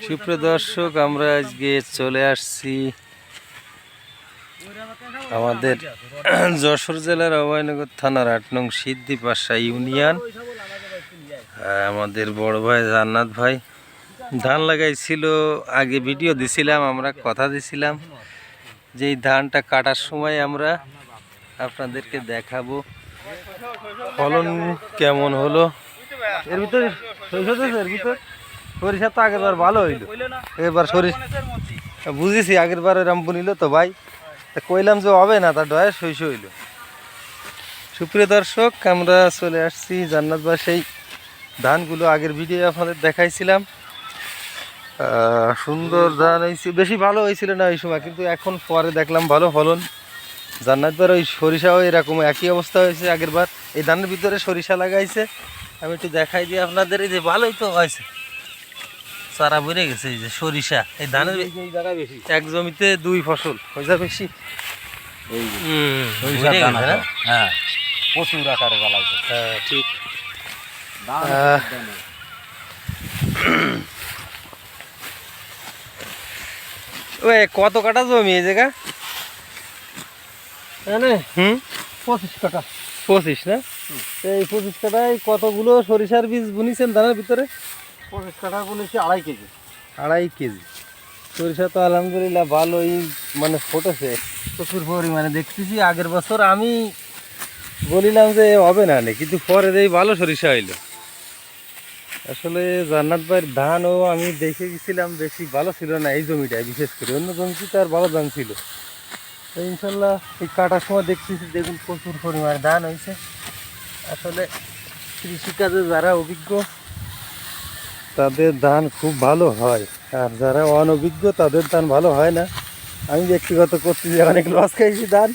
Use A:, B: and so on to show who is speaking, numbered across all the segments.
A: সুপ্রিয় দর্শক, আমরা আজকে চলে আসছি আমাদের যশোর জেলার অভয়নগর থানার আট নং সিদ্ধি পাশা ইউনিয়ন আমাদের বড় ভাই জান্নাত ভাই। ধান লাগাইছিল, আগে ভিডিও দিছিলাম, আমরা কথা দিছিলাম যে এই ধানটা কাটার সময় আমরা আপনাদেরকে দেখাবো। ফলন কেমন হলো? এর ভিতরে এর ভিতর? সরিষা তো আগের বার ভালো হইল। এবার সরিষা বুঝেছি আগের বার এরম বুনিল তো ভাই। তা কইলাম যে হবে না তার ডয়ে সইস হইল। সুপ্রিয় দর্শক, আমরা চলে আসছি জান্নাত বা সেই ধানগুলো আগের ভিডিও আপনাদের দেখাইছিলাম। সুন্দর ধান হয়েছে বেশি ভালো হয়েছিল না ওই সময়, কিন্তু এখন পরে দেখলাম ভালো ফলন। জান্নাত বার ওই সরিষাও এরকম একই অবস্থা হয়েছে আগের বার এই ধানের ভিতরে সরিষা লাগাইছে। আমি একটু দেখাই দিই আপনাদের, এই যে ভালোই তো হয়েছে। চারা বেড়ে গেছে এই যে সরিষা এই ধানের এক জমিতে দুই ফসল হয়েছে বেশি?
B: হ্যাঁ। প্রচুর আকারে জ্বালাইছে।
A: হ্যাঁ ঠিক। ওই কত কাটা জমি এই জায়গা? হুম?
B: পঁচিশ কাটা।
A: পঁচিশ না? এই পঁচিশ কাটায় কতগুলো সরিষার বীজ বুনিছেন ধানের ভিতরে?
B: পঁচিশ বলেছি আড়াই কেজি।
A: আড়াই কেজি। সরিষা তো আলহামদুলিল্লাহ ভালোই মানে ফুটেছে। প্রচুর পরিমাণে। দেখতেছি আগের বছর আমি বলিলাম যে হবে না নে, কিন্তু পরে এই ভালো সরিষা হইল আসলে জান্নাত ভাইয়ের ধানও আমি দেখে গেছিলাম বেশি ভালো ছিল না এই জমিটায় বিশেষ করে। অন্য জমিতে তার ভালো ধান ছিল। তো ইনশাল্লাহ এই কাটার সময় দেখতেছি দেখুন প্রচুর পরিমাণে ধান হয়েছে আসলে কৃষিকাজে যারা অভিজ্ঞ তাদের ধান খুব ভালো হয়। আর যারা অনভিজ্ঞ, তাদের ধান ভালো হয় না। আমি ব্যক্তিগত করতেছি অনেক লস খাইছি ধান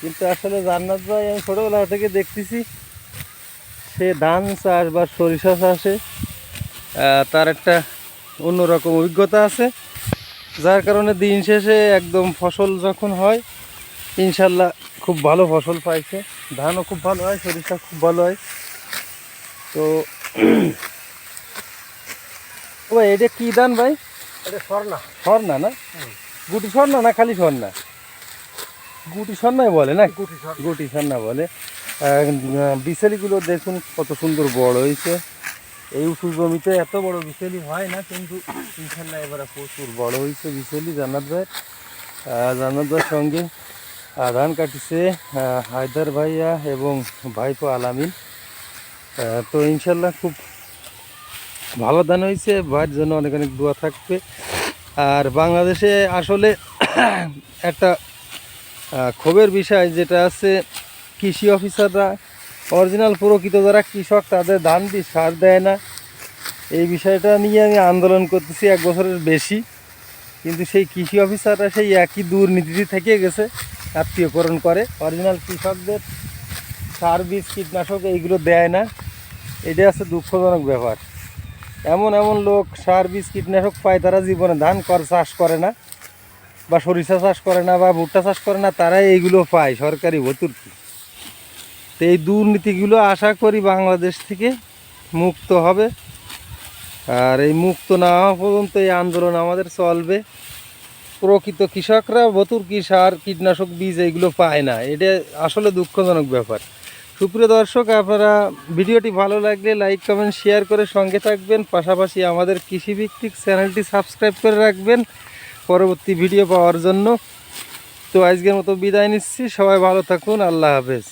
A: কিন্তু আসলে জান্নাত ভাই, আমি ছোটোবেলা থেকে দেখতেছি, সে ধান চাষ বা সরিষা চাষে তার একটা অন্যরকম অভিজ্ঞতা আছে। যার কারণে দিন শেষে একদম ফসল যখন হয়, ইনশাল্লাহ খুব ভালো ফসল পাইছে। ধানও খুব ভালো হয়, সরিষা খুব ভালো হয়। তো ভাই এটা কি ধান ভাই?
B: এটা স্বর্ণা।
A: স্বর্ণা না? গুটি স্বর্ণা না খালি স্বর্ণা? গুটি স্বর্ণাই বলে না?
B: গুটি স্বর্ণা।
A: গুটি স্বর্ণা বলে। আহ, দেখুন কত সুন্দর বড় হয়েছে। এই উঁচু জমিতে এত বড় বিচেলি হয় না কিন্তু ইনশাল্লাহ এবারে প্রচুর বড় হয়েছে বিচেলি জান্নাত ভাই। জান্নাত ভাইয়ের সঙ্গে ধান কাটিছে হায়দার ভাইয়া এবং ভাইপো আলামিন। তো ইনশাল্লাহ খুব ভালো ধান হয়েছে, ভাইয়ের জন্য অনেক অনেক দোয়া থাকবে। আর বাংলাদেশে আসলে একটা ক্ষোভের বিষয় যেটা আছে, কৃষি অফিসাররা, অরিজিনাল প্রকৃত যারা কৃষক, তাদের ধান দিয়ে সার দেয় না। এই বিষয়টা নিয়ে আমি আন্দোলন করতেছি এক বছরের বেশি। কিন্তু সেই কৃষি অফিসাররা সেই একই দুর্নীতি থেকে গেছে, আত্মীয়করণ করে। অরিজিনাল কৃষকদের সার বীজ, কীটনাশক, এইগুলো দেয় না। এটা হচ্ছে দুঃখজনক ব্যাপার। এমন এমন লোক সার, বীজ, কীটনাশক পায় তারা জীবনে ধান কর চাষ করে না, বা সরিষা চাষ করে না, বা ভুট্টা চাষ করে না, তারাই এইগুলো পায় সরকারি ভর্তুকি তো এই দুর্নীতিগুলো আশা করি বাংলাদেশ থেকে মুক্ত হবে। আর এই মুক্ত না হওয়া পর্যন্ত এই আন্দোলন আমাদের চলবে। প্রকৃত কৃষকরা ভতুর্কি সার, কীটনাশক, বীজ এইগুলো পায় না। এটা আসলে দুঃখজনক ব্যাপার। সুপ্রিয় দর্শক, আপনারা ভিডিওটি ভালো লাগলে লাইক, কমেন্ট, শেয়ার করে সঙ্গে থাকবেন। পাশাপাশি আমাদের কৃষিভিত্তিক চ্যানেলটি সাবস্ক্রাইব করে রাখবেন পরবর্তী ভিডিও পাওয়ার জন্য। তো আজকের মতো বিদায় নিচ্ছি। সবাই ভালো থাকুন। আল্লাহ হাফেজ।